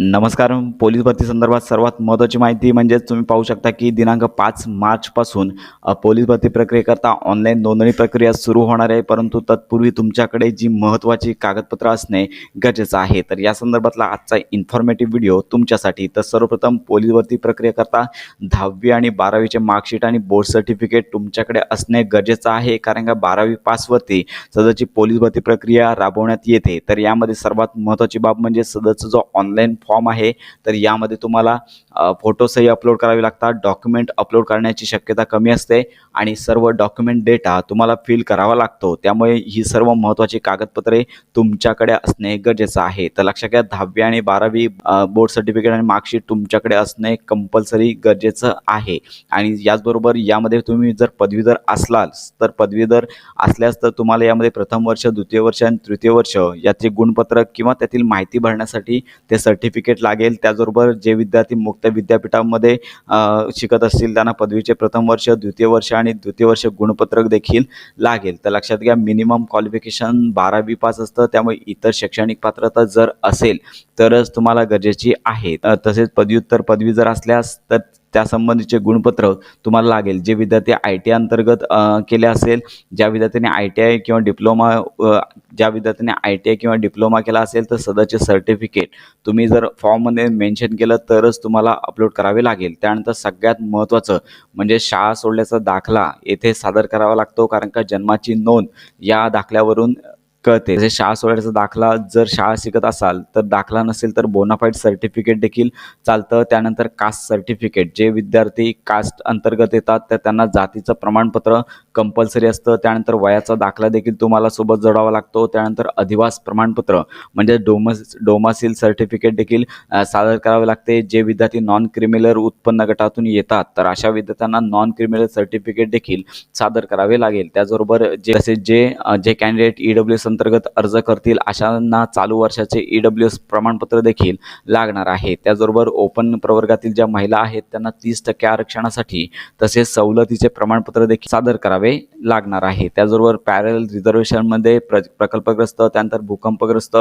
नमस्कार. पोलीस भरती संदर्भात सर्वात महत्त्वाची माहिती म्हणजेच तुम्ही पाहू शकता की दिनांक पाच मार्चपासून पोलीस भरती प्रक्रियेकरता ऑनलाईन नोंदणी प्रक्रिया सुरू होणार आहे. परंतु तत्पूर्वी तुमच्याकडे जी महत्त्वाची कागदपत्र असणे गरजेचं आहे. तर या संदर्भातला आजचा इन्फॉर्मेटिव्ह व्हिडिओ तुमच्यासाठी. तर सर्वप्रथम पोलीस भरती प्रक्रियेकरता दहावी आणि बारावीचे मार्कशीट आणि बोर्ड सर्टिफिकेट तुमच्याकडे असणे गरजेचं आहे. कारण का बारावी पासवरती सदरची पोलीस भरती प्रक्रिया राबवण्यात येते. तर यामध्ये सर्वात महत्त्वाची बाब म्हणजे सदरचा जो ऑनलाईन फॉर्म आहे तर यामध्ये तुम्हाला फोटोसही अपलोड करावे लागतात डॉक्युमेंट अपलोड करण्याची शक्यता कमी असते आणि सर्व डॉक्युमेंट डेटा तुम्हाला फिल करावा लागतो. त्यामुळे ही सर्व महत्त्वाची कागदपत्रे तुमच्याकडे असणे गरजेचं आहे. तर लक्षात घ्या दहावी आणि बारावी बोर्ड सर्टिफिकेट आणि मार्कशीट तुमच्याकडे असणे कंपल्सरी गरजेचं आहे. आणि याचबरोबर यामध्ये तुम्ही जर पदवीधर असलाल तर पदवीधर असल्यास तर तुम्हाला यामध्ये प्रथम वर्ष द्वितीय वर्ष आणि तृतीय वर्ष याचे गुणपत्रक किंवा त्यातील माहिती भरण्यासाठी ते सर्टिफिकेट सर्टिफिकेट लागेल. त्याचबरोबर जे विद्यार्थी मुक्त विद्यापीठामध्ये शिकत असतील त्यांना पदवीचे प्रथम वर्ष द्वितीय वर्ष आणि द्वितीय वर्ष गुणपत्रक देखील लागेल. तर लक्षात घ्या मिनिमम क्वालिफिकेशन बारावी पास असतं त्यामुळे इतर शैक्षणिक पात्रता जर असेल तरच तुम्हाला गरजेची आहे. तसेच पदव्युत्तर पदवी जर असल्यास तर त्यासंबंधीचे गुणपत्रक तुम्हाला लागेल. जे विद्यार्थी आय टी अंतर्गत केले असेल ज्या विद्यार्थ्यांनी आय टी आय किंवा डिप्लोमा ज्या विद्यार्थ्यांनी आय टी आय किंवा डिप्लोमा केला असेल तर सदरचे सर्टिफिकेट तुम्ही जर फॉर्ममध्ये मेन्शन केलं तरच तुम्हाला अपलोड करावे लागेल. त्यानंतर सगळ्यात महत्त्वाचं म्हणजे शाळा सोडल्याचा दाखला येथे सादर करावा लागतो कारण का जन्माची नोंद या दाखल्यावरून कळते. जसे शाळा सोडण्याचा दाखला जर शाळा शिकत असाल तर दाखला नसेल तर बोनाफाईड सर्टिफिकेट देखील चालतं. त्यानंतर कास्ट सर्टिफिकेट जे विद्यार्थी कास्ट अंतर्गत येतात तर त्यांना जातीचं प्रमाणपत्र कंपल्सरी असतं. त्यानंतर वयाचा दाखला देखील तुम्हाला सोबत जोडावा लागतो. त्यानंतर अधिवास प्रमाणपत्र म्हणजे डोमस डोमासिल सर्टिफिकेट देखील सादर करावे लागते. जे विद्यार्थी नॉन क्रिमिनल उत्पन्न गटातून येतात तर अशा विद्यार्थ्यांना नॉन क्रिमिनल सर्टिफिकेट देखील सादर करावे लागेल. त्याचबरोबर जे तसेच जे जे कॅन्डिडेट ई एस अंतर्गत अर्ज करतील अशांना चालू वर्षाचे ई डब्ल्यू एस प्रमाणपत्र देखील लागणार आहे. त्याचबरोबर ओपन प्रवर्गातील ज्या महिला आहेत त्यांना तीस टक्के आरक्षणासाठी तसेच सवलतीचे प्रमाणपत्र देखील सादर करावे लागणार आहे. त्याचबरोबर पॅरल रिझर्वेशनमध्ये प्र प्रकल्पग्रस्त त्यानंतर भूकंपग्रस्त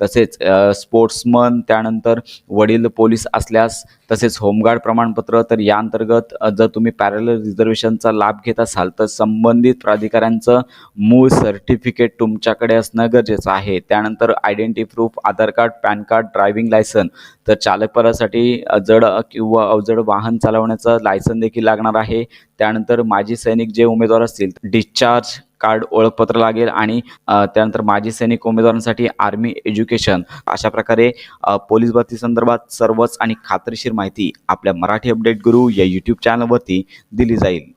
तसेच स्पोर्ट्समन त्यानंतर वडील पोलीस असल्यास तसेच होमगार्ड प्रमाणपत्र तर या अंतर्गत जर तुम्ही पॅरल रिझर्वेशनचा लाभ घेत असाल तर संबंधित प्राधिकाऱ्यांचं मूळ सर्टिफिकेट तुमच्याकडे असणं गरजेचं आहे. त्यानंतर identity proof Aadhaar card PAN card driving licence तर चालकपदासाठी जड किंवा अवजड वाहन चालवण्याचं लायसन देखील लागणार आहे. त्यानंतर माजी सैनिक जे उमेदवार असतील डिस्चार्ज कार्ड ओळखपत्र लागेल आणि त्यानंतर माजी सैनिक उमेदवारांसाठी आर्मी एज्युकेशन अशा प्रकारे पोलीस भरती संदर्भात सर्वच आणि खात्रीशीर माहिती आपल्या मराठी अपडेट गुरु या यूट्यूब चॅनलवरती दिली जाईल.